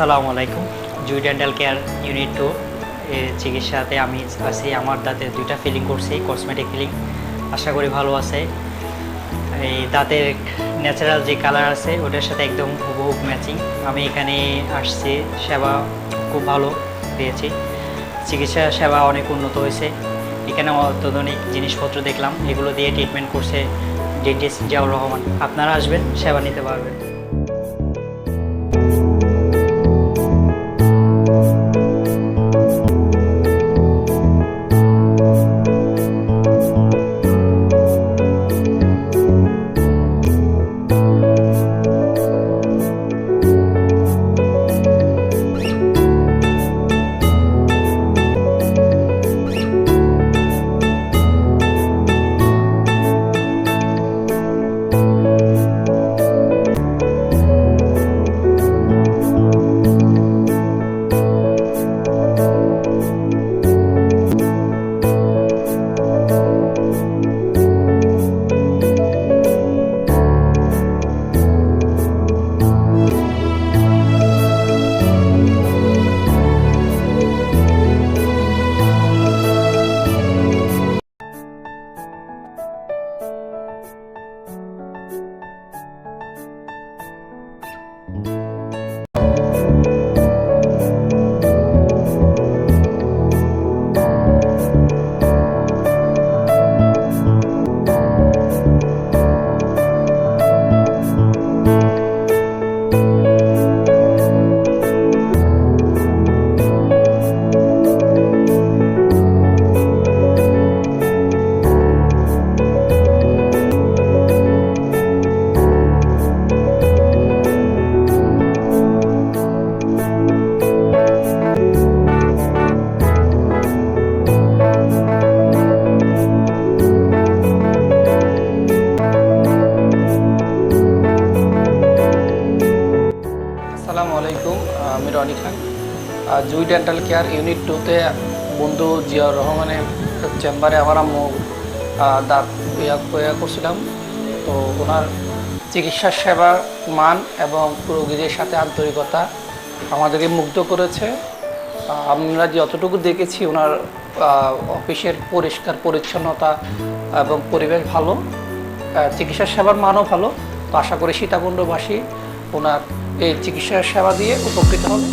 আসসালামু আলাইকুম। Jui dental care unit two চিকিৎসাতে আমি আছি। আমার দাঁতে দুইটা ফিলিং করছি কসমেটিক ফিলিং আশা করি ভালো আছে। এই দাঁতের ন্যাচারাল যে কালার আছে, ওটার সাথে একদম হুবহুব ম্যাচিং আমি এখানে আসছি, সেবা খুব ভালো পেয়েছি। চিকিৎসা সেবা অনেক উন্নত হয়েছে। এখানে অত্যাধুনিক জিনিসপত্র দেখলাম। এগুলো দিয়ে ট্রিটমেন্ট করছে ডেন্টিস্ট জিয়াউর রহমান। আপনারা আসবেন, সেবা নিতে পারবেন। আসসালামু আমি রনি খান। আর জুই ডেন্টাল কেয়ার ইউনিট টুতে বন্ধু জিয়াউর রহমানের চেম্বারে আমার আম্মু দাঁত ইয়া ইয়া করছিলাম। তো ওনার চিকিৎসা সেবার মান এবং রোগীদের সাথে আন্তরিকতা আমাদেরকে মুগ্ধ করেছে। আমরা যতটুকু দেখেছি ওনার অফিসের পরিষ্কার পরিচ্ছন্নতা এবং পরিবেশ ভালো চিকিৎসা সেবার মানও ভালো। তো আশা করি সীতাকুণ্ডবাসী ওনার এই চিকিৎসা সেবা দিয়ে উপকৃত হবে।